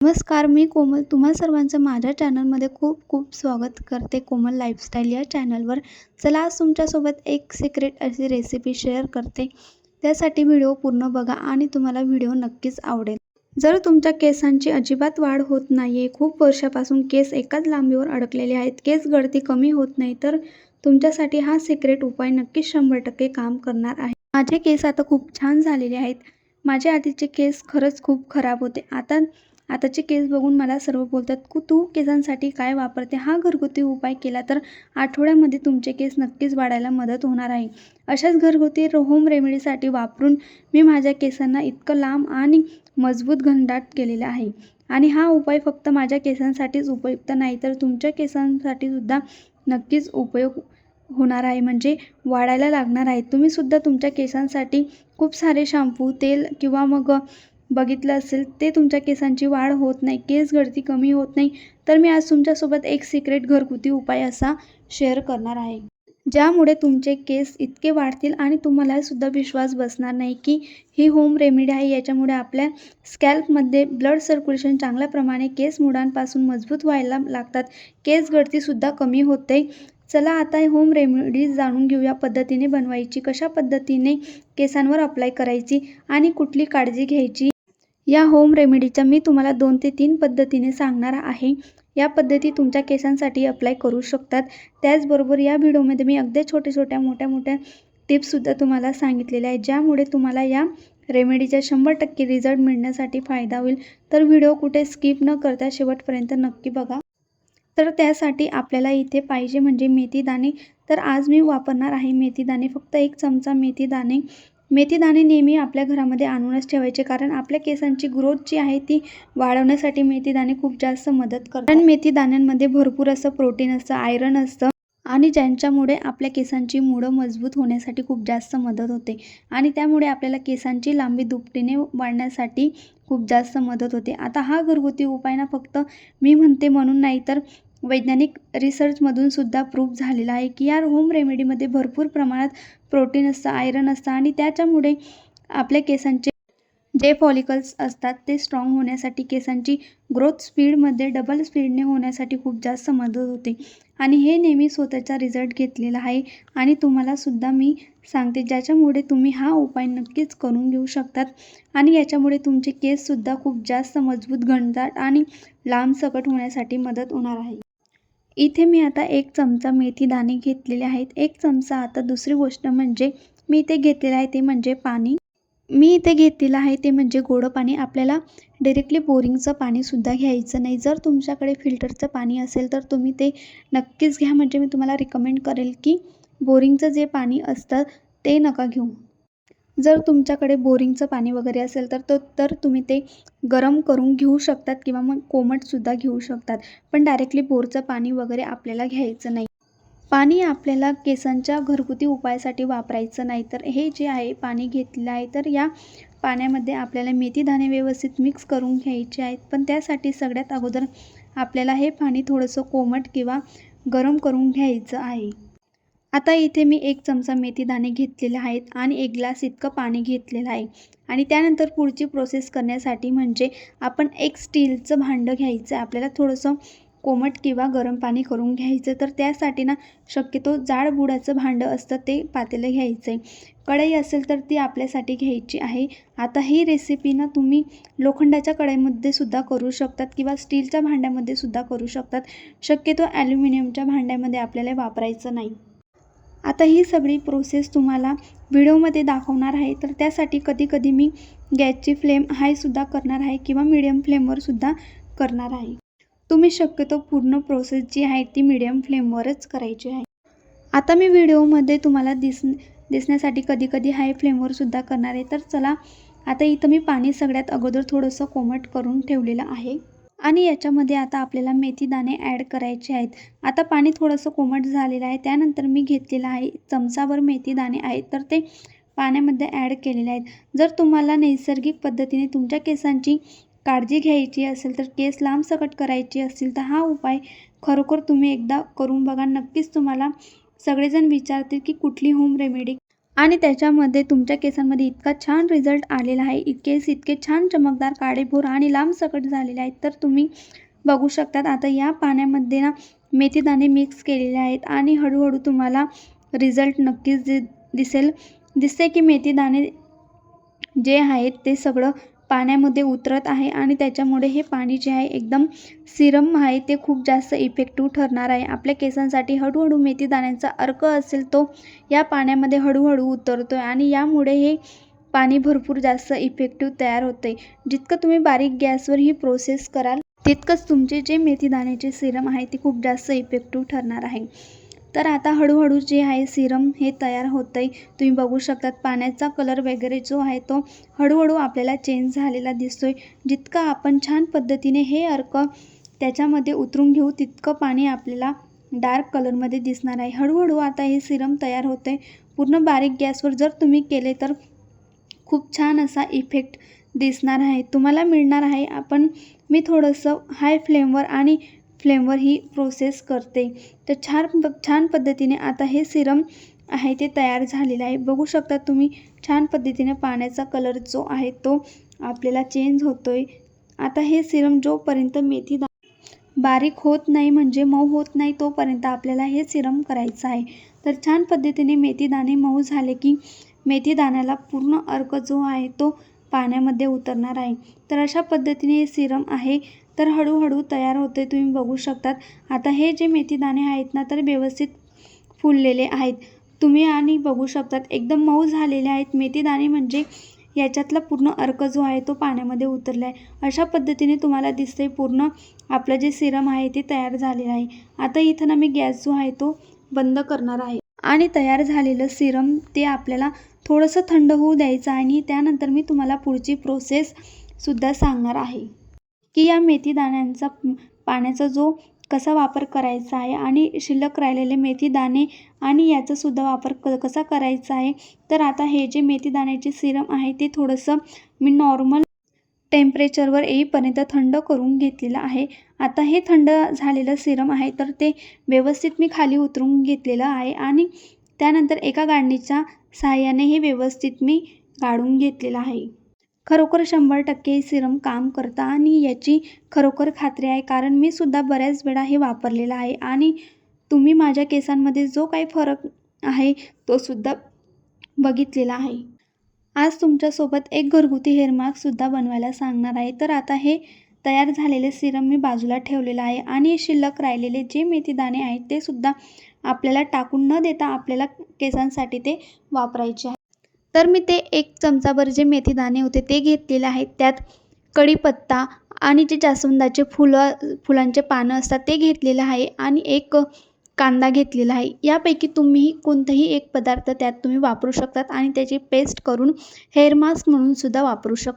नमस्कार मी कोमल. तुम्हा सर्वांचं माझ्या चॅनलमध्ये खूप खूप स्वागत करते कोमल लाईफस्टाईल या चॅनलवर. चला आज तुमच्यासोबत एक सिक्रेट अशी रेसिपी शेअर करते. त्यासाठी व्हिडिओ पूर्ण बघा आणि तुम्हाला व्हिडिओ नक्कीच आवडेल. जर तुमच्या केसांची अजिबात वाढ होत नाही आहे खूप वर्षापासून केस एकाच लांबीवर अडकलेले आहेत केस गळती कमी होत नाही तर तुमच्यासाठी हा सिक्रेट उपाय नक्कीच शंभर टक्के काम करणार आहे. माझे केस आता खूप छान झालेले आहेत. माझे आधीचे केस खरंच खूप खराब होते. आता आताचे केस बघून मला सर्व बोलतात की तू केसांसाठी काय वापरते? हा घरगुती उपाय केला तर आठवड्यामध्ये तुमचे केस नक्कीच वाढायला मदत होणार आहे. अशाच घरगुती होम रेमेडीसाठी वापरून मी माझ्या केसांना इतकं लांब आणि मजबूत घनदाट केलेला आहे. आणि हा उपाय फक्त माझ्या केसांसाठीच उपयुक्त नाही तर तुमच्या केसांसाठी सुद्धा नक्कीच उपयोग होणार आहे. म्हणजे वाढायला लागणार आहे. तुम्हीसुद्धा तुमच्या केसांसाठी खूप सारे शॅम्पू तेल किंवा मग बघितलं असेल ते तुमच्या केसांची वाढ होत नाही केस गळती कमी होत नाही तर मी आज तुमच्यासोबत एक सिक्रेट घरगुती उपाय असा शेअर करणार आहे. ज्यामुळे तुमचे केस इतके वाढतील आणि तुम्हाला सुद्धा विश्वास बसणार नाही की ही होम रेमेडी आहे. याच्यामुळे आपल्या स्कॅल्पमध्ये ब्लड सर्क्युलेशन चांगल्या प्रमाणे केस मुळांपासून मजबूत व्हायला लागतात. केस गळतीसुद्धा कमी होते. चला आता होम रेमेडी जाणून घेऊया पद्धतीने बनवायची कशा पद्धतीने केसांवर अप्लाय करायची आणि कुठली काळजी घ्यायची. या होम रेमेडीच्या मी तुम्हाला दोन ते तीन पद्धतीने सांगणार आहे. या पद्धती तुमच्या केसांसाठी अप्लाय करू शकतात. त्याचबरोबर या व्हिडिओमध्ये मी अगदी छोट्या छोट्या मोठ्या मोठ्या टिप्ससुद्धा तुम्हाला सांगितलेल्या आहेत. ज्यामुळे तुम्हाला या रेमेडीचा शंभर टक्के रिझल्ट मिळण्यासाठी फायदा होईल. तर व्हिडिओ कुठे स्किप न करता शेवटपर्यंत नक्की बघा. तर त्यासाठी आपल्याला इथे पाहिजे म्हणजे मेथीदाणे. तर आज मी वापरणार आहे मेथीदाणे. फक्त एक चमचा मेथीदाणे. मेथीदाणे मेथी दाणे नेहमी आपल्या घरामध्ये आणूनच ठेवायचे कारण आपल्या केसांची ग्रोथ जी आहे ती वाढवण्यासाठी मेथी दाणे खूप जास्त मदत करतात. कारण मेथी दाण्यांमध्ये भरपूर असं प्रोटीन असतं आयरन असतं आणि ज्यांच्यामुळे आपल्या केसांची मुळं मजबूत होण्यासाठी खूप जास्त मदत होते आणि त्यामुळे आपल्याला केसांची लांबी दुपटीने वाढण्यासाठी खूप जास्त मदत होते. आता हा घरगुती उपाय ना फक्त मी म्हणते म्हणून नाही तर वैज्ञानिक रिसर्चमधून सुद्धा प्रूफ झालेला आहे की या होम रेमेडीमध्ये भरपूर प्रमाणात प्रोटीन असतं आयरन असतं आणि त्याच्यामुळे आपल्या केसांचे जे फॉलिकल्स असतात ते स्ट्रॉंग होण्यासाठी केसांची ग्रोथ स्पीडमध्ये डबल स्पीडने होण्यासाठी खूप जास्त मदत होते. आणि हे नेहमी स्वतःचा रिझल्ट घेतलेला आहे आणि तुम्हालासुद्धा मी सांगते ज्याच्यामुळे तुम्ही हा उपाय नक्कीच करून घेऊ शकतात आणि याच्यामुळे तुमचे केससुद्धा खूप जास्त मजबूत घनदाट आणि लांबसकट होण्यासाठी मदत होणार आहे. इथे मी आता एक चमचा मेथी दाणे घेतलेले आहेत. एक चमचा आता दुसरी गोष्ट म्हणजे मी इथे घेतलेलं आहे ते म्हणजे पाणी. मी इथे घेतलेलं आहे ते म्हणजे गोडं पाणी. आपल्याला डिरेक्टली बोरिंगचं पाणीसुद्धा घ्यायचं नाही. जर तुमच्याकडे फिल्टरचं पाणी असेल तर तुम्ही ते नक्कीच घ्या. म्हणजे मी तुम्हाला रिकमेंड करेल की बोरिंगचं जे पाणी असतं ते नका घेऊ. जर तुमच्याकडे बोरिंगचं पाणी वगैरे असेल तर तो तर तुम्ही ते गरम करून घेऊ शकतात किंवा मग कोमटसुद्धा घेऊ शकतात. पण डायरेक्टली बोरचं पाणी वगैरे आपल्याला घ्यायचं नाही. पाणी आपल्याला केसांच्या घरगुती उपायासाठी वापरायचं नाही. तर हे जे आहे पाणी घेतलेलं आहे तर या पाण्यामध्ये आपल्याला मेथी दाणे व्यवस्थित मिक्स करून घ्यायचे आहेत. पण त्यासाठी सगळ्यात अगोदर आपल्याला हे पाणी थोडंसं कोमट किंवा गरम करून घ्यायचं आहे. आता इथे मी एक चमचा मेथी दाणे घेतलेले आहेत आणि एक ग्लास इतकं पाणी घेतलेलं आहे. आणि त्यानंतर पुढची प्रोसेस करण्यासाठी म्हणजे आपण एक स्टीलचं भांडं घ्यायचं आहे. आपल्याला थोडंसं कोमट किंवा गरम पाणी करून घ्यायचं तर त्यासाठी ना शक्यतो जाड बुडाचं भांडं असतं ते पातेलं घ्यायचं आहे कढई असेल तर ती आपल्यासाठी घ्यायची आहे. आता ही रेसिपी ना तुम्ही लोखंडाच्या कढईमध्ये सुद्धा करू शकतात किंवा स्टीलच्या भांड्यामध्ये सुद्धा करू शकतात. शक्यतो ॲल्युमिनियमच्या भांड्यामध्ये आपल्याला वापरायचं नाही. आता ही सगळी प्रोसेस तुम्हाला व्हिडिओमध्ये दाखवणार आहे. तर त्यासाठी कधीकधी मी गॅसची फ्लेम हायसुद्धा करणार आहे किंवा मिडियम फ्लेमवरसुद्धा करणार आहे. तुम्ही शक्यतो पूर्ण प्रोसेस जी आहे ती मिडियम फ्लेमवरच करायची आहे. आता मी व्हिडिओमध्ये तुम्हाला दिस दिसण्यासाठी कधीकधी हाय फ्लेमवरसुद्धा करणार आहे. तर चला आता इथं मी पाणी सगळ्यात अगोदर थोडंसं कोमट करून ठेवलेलं आहे. आणि याच्यामध्ये आता आपल्याला मेथीदाणे ॲड करायचे आहेत. आता पाणी थोडंसं कोमट झालेलं आहे. त्यानंतर मी घेतलेलं आहे चमचाभर मेथीदाणे आहेत. तर ते पाण्यामध्ये ॲड केलेले आहेत. जर तुम्हाला नैसर्गिक पद्धतीने तुमच्या केसांची काळजी घ्यायची असेल तर केस लांबसकट करायची असतील तर हा उपाय खरोखर तुम्ही एकदा करून बघा. नक्कीच तुम्हाला सगळेजण विचारतील की कुठली होम रेमेडी आणि त्याच्यामध्ये तुमच्या केसांमध्ये इतका छान रिझल्ट आलेला आहे. इ केस इतके छान चमकदार काळेभोर आणि लांब सकट झालेले आहेत. तर तुम्ही बघू शकतात आता या पाण्यामध्ये ना मेथीदाणे मिक्स केलेले आहेत आणि हळूहळू तुम्हाला रिझल्ट नक्कीच दि दिसेल. दिसते की मेथीदाणे जे आहेत ते सगळं पाण्यामध्ये उतरत आहे आणि त्याच्यामुळे हे पाणी जे आहे एकदम सिरम आहे ते खूप जास्त इफेक्टिव्ह ठरणार आहे. आपल्या केसांसाठी हळूहळू मेथीदाण्यांचा अर्क असेल तो या पाण्यामध्ये हळूहळू उतरतो आहे आणि यामुळे हे पाणी भरपूर जास्त इफेक्टिव्ह तयार होते जितकं तुम्ही बारीक गॅसवर ही प्रोसेस कराल तितकंच तुमचे जे मेथीदाण्याचे सिरम आहे ते खूप जास्त इफेक्टिव्ह ठरणार आहे. तर आता हळूहळू जे आहे सिरम हे तयार होतं आहे तुम्ही बघू शकतात पाण्याचा कलर वगैरे जो आहे तो हळूहळू आपल्याला चेंज झालेला दिसतो आहे जितकं आपण छान पद्धतीने हे अर्क त्याच्यामध्ये उतरून घेऊ तितकं पाणी आपल्याला डार्क कलरमध्ये दिसणार आहे. हळूहळू आता हे सिरम तयार होतं आहे पूर्ण बारीक गॅसवर जर तुम्ही केले तर खूप छान असा इफेक्ट दिसणार आहे. तुम्हाला मिळणार आहे. आपण मी थोडंसं हाय फ्लेमवर आणि फ्लेमवर ही प्रोसेस करते. तर छान छान पद्धतीने आता हे सिरम आहे ते तयार झालेलं आहे. बघू शकता तुम्ही छान पद्धतीने पाण्याचा कलर जो आहे तो आपल्याला चेंज होतो आहे आता हे सिरम जोपर्यंत मेथी दा बारीक होत नाही म्हणजे मऊ होत नाही तोपर्यंत आपल्याला हे सिरम करायचं आहे. तर छान पद्धतीने मेथीदाणे मऊ झाले की मेथीदाण्याला पूर्ण अर्क जो आहे तो पाण्यामध्ये उतरणार आहे. तर अशा पद्धतीने हे सिरम आहे. तर हळूहळू तयार होते तुम्ही बघू शकतात. आता हे जे मेथीदाणे आहेत ना तर व्यवस्थित फुललेले आहेत. तुम्ही आणि बघू शकतात एकदम मऊ झालेले आहेत. मेथीदाणे म्हणजे याच्यातला पूर्ण अर्क जो आहे तो पाण्यामध्ये उतरला आहे अशा पद्धतीने तुम्हाला दिसते पूर्ण आपलं जे सिरम आहे ते तयार झालेलं आहे. आता इथं ना मी गॅस जो आहे तो बंद करणार आहे. आणि तयार झालेलं सिरम ते आपल्याला थोडंसं थंड होऊ द्यायचं आणि त्यानंतर मी तुम्हाला पुढची प्रोसेससुद्धा सांगणार आहे. की या मेथीदाण्यांचा पाण्याचा जो कसा वापर करायचा आहे आणि शिल्लक राहिलेले मेथीदाणे आणि याचासुद्धा वापर क कसा करायचा आहे. तर आता हे जे मेथीदाण्याचे सिरम आहे ते थोडंसं मी नॉर्मल टेम्परेचरवर येईपर्यंत थंड करून घेतलेलं आहे. आता हे थंड झालेलं सिरम आहे तर ते व्यवस्थित मी खाली उतरून घेतलेलं आहे आणि त्यानंतर एका गाडणीच्या सहाय्याने हे व्यवस्थित मी गाळून घेतलेलं आहे. खरोखर शंभर टक्के सिरम काम करतं आणि याची खरोखर खात्री आहे. कारण मी सुद्धा बऱ्याच वेळा हे वापरलेलं आहे आणि तुम्ही माझ्या केसांमध्ये जो काही फरक आहे तो सुद्धा बघितलेला आहे. आज तुमच्यासोबत एक घरगुती हेअरमार्कसुद्धा बनवायला सांगणार आहे. तर आता हे तयार झालेले सिरम मी बाजूला ठेवलेलं आहे आणि शिल्लक राहिलेले जे मेथी दाणे आहेत ते सुद्धा आपल्याला टाकून न देता आपल्याला केसांसाठी ते वापरायचे आहे. तर मी ते एक चमचाभर जे मेथी दाणे होते ते घेतलेले आहेत. त्यात कढीपत्ता आणि जे जास्वंदाचे फुलं फुलांचे पानं असतात ते घेतलेलं आहे आणि एक कांदा घेतलेला आहे. यापैकी तुम्ही कोणताही एक पदार्थ त्यात तुम्ही वापरू शकतात आणि त्याची पेस्ट करून हेअर मास्क म्हणून सुद्धा वापरू शक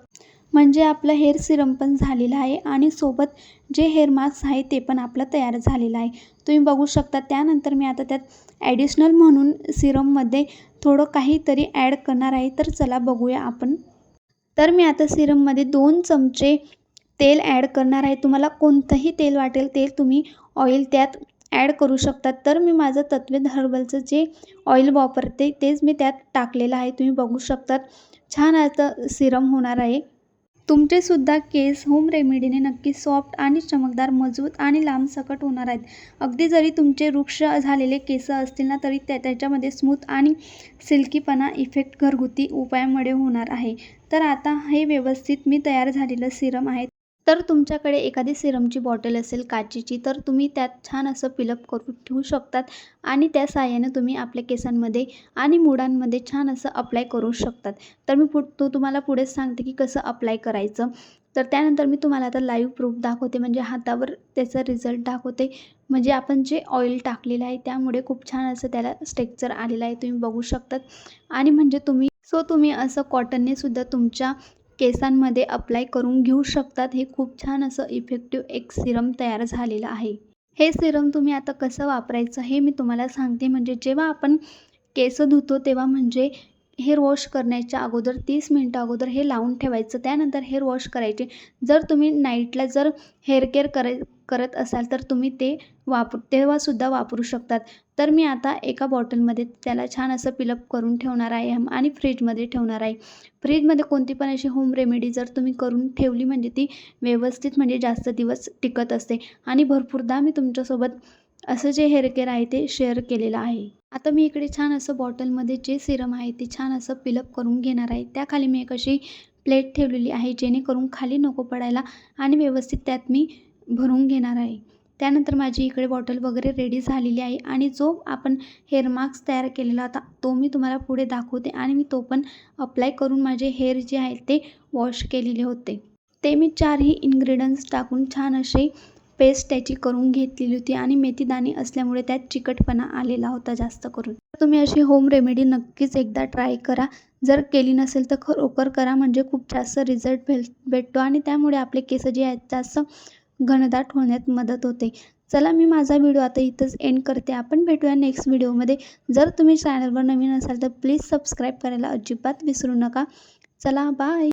म्हणजे आपलं हेअर सिरम पण झालेलं आहे आणि सोबत जे हेअर मास्क आहे ते पण आपलं तयार झालेलं आहे. तुम्ही बघू शकता त्यानंतर मी आता त्यात ॲडिशनल म्हणून सिरममध्ये थोडं काहीतरी ॲड करणार आहे तर चला बघूया आपण. तर मी आता सिरममध्ये दोन चमचे तेल ॲड करणार आहे. तुम्हाला कोणतंही तेल वाटेल तेल तुम्ही ऑइल त्यात ॲड करू शकतात. तर मी माझं तत्वेद हर्बलचं जे ऑइल वापरते तेच मी त्यात टाकलेलं आहे. तुम्ही बघू शकतात. छान असं सिरम होणार आहे. तुमचेसुद्धा केस होम रेमेडीने नक्की सॉफ्ट आणि चमकदार मजबूत आणि लांबसकट होणार आहेत. अगदी जरी तुमचे वृक्ष झालेले केस असतील ना तरी त्या त्याच्यामध्ये स्मूथ आणि सिल्कीपणा इफेक्ट घरगुती उपायामुळे होणार आहे. तर आता हे व्यवस्थित मी तयार झालेलं सिरम आहे. तर तुमच्याकडे एखादी सिरमची बॉटल असेल काचेची तर तुम्ही त्यात छान असं फिलअप करून ठेवू शकतात आणि त्या साहाय्याने तुम्ही आपल्या केसांमध्ये आणि मुडांमध्ये छान असं अप्लाय करू शकतात. तर मी पु तो तुम्हाला पुढेच सांगते की कसं अप्लाय करायचं. तर त्यानंतर मी तुम्हाला आता लाईव्ह प्रूफ दाखवते म्हणजे हातावर त्याचा रिझल्ट दाखवते. म्हणजे आपण जे ऑइल टाकलेलं आहे त्यामुळे खूप छान असं त्याला स्ट्रेक्चर आलेलं आहे तुम्ही बघू शकतात. आणि म्हणजे तुम्ही सो तुम्ही असं कॉटनने सुद्धा तुमच्या केसांमध्ये अप्लाय करून घेऊ शकतात. हे खूप छान असं इफेक्टिव्ह एक सिरम तयार झालेलं आहे. हे सिरम तुम्ही आता कसं वापरायचं हे मी तुम्हाला सांगते. म्हणजे जेव्हा आपण केस धुतो तेव्हा म्हणजे हेअर वॉश करण्याच्या अगोदर तीस मिनटं अगोदर हे लावून ठेवायचं. त्यानंतर हेअर वॉश करायचे. जर तुम्ही नाईटला जर हेअर केअर करे करत असाल तर तुम्ही ते वापर तेव्हासुद्धा वापरू शकतात. तर मी आता एका बॉटलमध्ये त्याला छान असं पिलअप करून ठेवणार आहे आणि फ्रीजमध्ये ठेवणार आहे. फ्रीजमध्ये कोणती पण अशी होम रेमेडी जर तुम्ही करून ठेवली म्हणजे ती व्यवस्थित म्हणजे जास्त दिवस टिकत असते. आणि भरपूरदा मी तुमच्यासोबत असं जे हेअर केअर आहे ते शेअर केलेलं आहे. आता मी इकडे छान असं बॉटलमध्ये जे सिरम आहे ते छान असं पिलअप करून घेणार आहे. त्याखाली मी एक अशी प्लेट ठेवलेली आहे जेणेकरून खाली नको पडायला आणि व्यवस्थित त्यात मी भरून घेणार आहे. त्यानंतर माझी इकडे बॉटल वगैरे रेडी झालेली आहे आणि जो आपण हेअर मास्क तयार केलेला होता तो मी तुम्हाला पुढे दाखवते आणि मी तो पण अप्लाय करून माझे हेअर जे आहे ते वॉश केलेले होते. ते मी चारही इन्ग्रेडियंट्स टाकून छान असे पेस्ट त्याची करून घेतलेली होती आणि मेथीदाणी असल्यामुळे त्यात चिकटपणा आलेला होता जास्त करून. तर तुम्ही अशी होम रेमेडी नक्कीच एकदा ट्राय करा. जर केली नसेल तर खरोखर करा म्हणजे खूप जास्त रिझल्ट भेट भेटतो आणि त्यामुळे आपले केस जे आहेत जास्त घनदाट होण्यात मदत होते. चला मी माझा व्हिडिओ आता इथंच एंड करते. आपण भेटूया नेक्स्ट व्हिडिओमध्ये जर तुम्ही चॅनलवर नवीन असाल तर प्लीज सबस्क्राईब करायला अजिबात विसरू नका. चला बाय